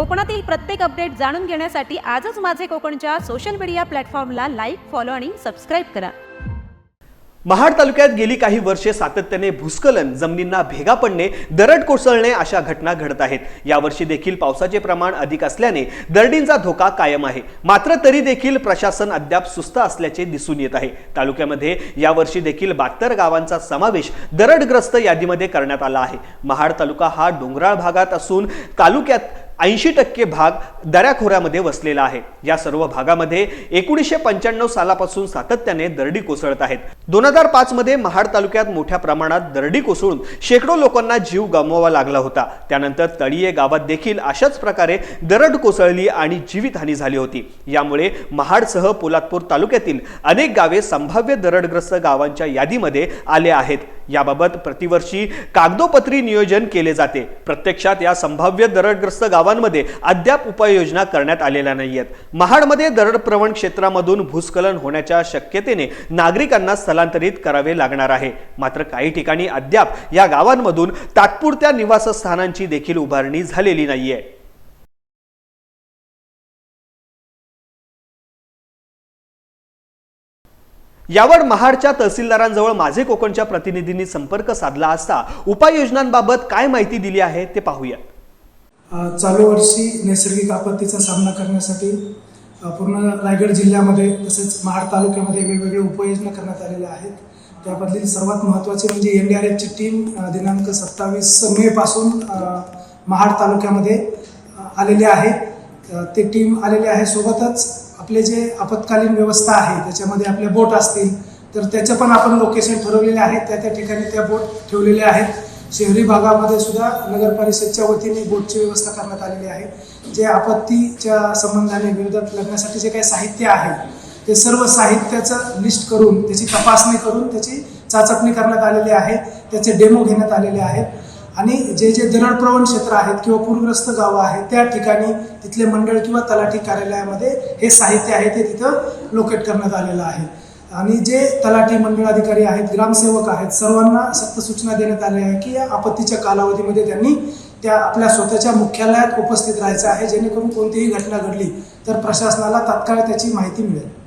कोकणातील प्रत्येक अपडेट जाणून घेण्यासाठी आजच माझे कोकणच्या सोशल मीडिया प्लॅटफॉर्मला लाईक फॉलो आणि सबस्क्राईब करा. महाड तालुक्यात गेली काही वर्षे सातत्याने भूस्खलन जमिनींना भेगा पडणे दरड कोसळणे अशा घटना घडत आहेत. यावर्षी देखील पावसाचे प्रमाण अधिक असल्याने दरडींचा धोका कायम आहे. मात्र तरी देखील प्रशासन अद्याप सुस्त असल्याचे दिसून येत आहे. तालुक्यामध्ये यावर्षी देखील बहात्तर गावांचा समावेश दरडग्रस्त यादीमध्ये करण्यात आला आहे. महाड तालुका हा डोंगराळ भागात असून तालुक्यात ऐंशी टक्के भाग दऱ्याखोऱ्यामध्ये वसलेला आहे. या सर्व भागामध्ये एकोणीसशे पंच्याण्णव सालापासून सातत्याने दरडी कोसळत आहेत. दोन हजार पाच मध्ये महाड तालुक्यात मोठ्या प्रमाणात दरडी कोसळून शेकडो लोकांना जीव गमवावा लागला होता. त्यानंतर तळीये गावात देखील अशाच प्रकारे दरड कोसळली आणि जीवितहानी झाली होती. यामुळे महाडसह पोलादपूर तालुक्यातील अनेक गावे संभाव्य दरडग्रस्त गावांच्या यादीमध्ये आले आहेत. याबाबत प्रतिवर्षी कागदोपत्री नियोजन केले जाते. प्रत्यक्षात या संभाव्य दरडग्रस्त गावांमध्ये अद्याप उपाययोजना करण्यात आलेल्या नाहीयेत. महाडमध्ये दरड प्रवण क्षेत्रामधून भूस्खलन होण्याच्या शक्यतेने नागरिकांना स्थलांतरित करावे लागणार आहे. मात्र काही ठिकाणी अद्याप या गावांमधून तात्पुरत्या निवासस्थानांची देखील उभारणी झालेली नाहीये. यावर महाडच्या तहसीलदारांजवळ माझे कोकणच्या प्रतिनिधींनी संपर्क साधला असता उपाययोजनांबाबत काय माहिती दिली आहे ते पाहूया चालू वर्षी नैसर्गिक आपत्तीचा सामना करण्यासाठी पूर्ण रायगड जिल्ह्यामध्ये तसेच महाड तालुक्यामध्ये वेगवेगळ्या उपाययोजना करण्यात आलेल्या आहेत. त्याबद्दल सर्वात महत्त्वाची म्हणजे एन डी आर एफची टीम दिनांक सत्तावीस मे पासून महाड तालुक्यामध्ये आलेली आहे. ते टीम आलेली आहे सोबतच आपले जे आपत्कालीन व्यवस्था आहे त्याच्यामध्ये आपल्या बोट असतील तर त्याचं पण आपण लोकेशन ठरवलेले आहेत. त्या त्या ठिकाणी त्या बोट ठेवलेल्या आहेत. शहरी भागामध्ये सुद्धा नगर परिषदच्या वतीने बोटची व्यवस्था करण्यात आलेली आहे. जे आपत्तीच्या संबंधाने विरोधात लढण्यासाठी जे काही साहित्य आहे ते सर्व साहित्याचं लिस्ट करून त्याची तपासणी करून त्याची चाचपणी करण्यात आलेली आहे. त्याचे डेमो घेण्यात आलेले आहेत. आणि जे जे दरडप्रवण क्षेत्र आहेत किंवा पूरग्रस्त गावं आहेत त्या ठिकाणी तिथले मंडळ किंवा तलाठी कार्यालयामध्ये हे साहित्य आहे ते तिथं लोकेट करण्यात आलेलं आहे आणि जे तलाठी मंडळ अधिकारी आहेत ग्रामसेवक आहेत सर्वांना सक्त सूचना देण्यात आल्या आहे की या आपत्तीच्या कालावधीमध्ये त्यांनी त्या आपल्या स्वतःच्या मुख्यालयात उपस्थित राहायचं आहे जेणेकरून कोणतीही घटना घडली तर प्रशासनाला तात्काळ त्याची माहिती मिळेल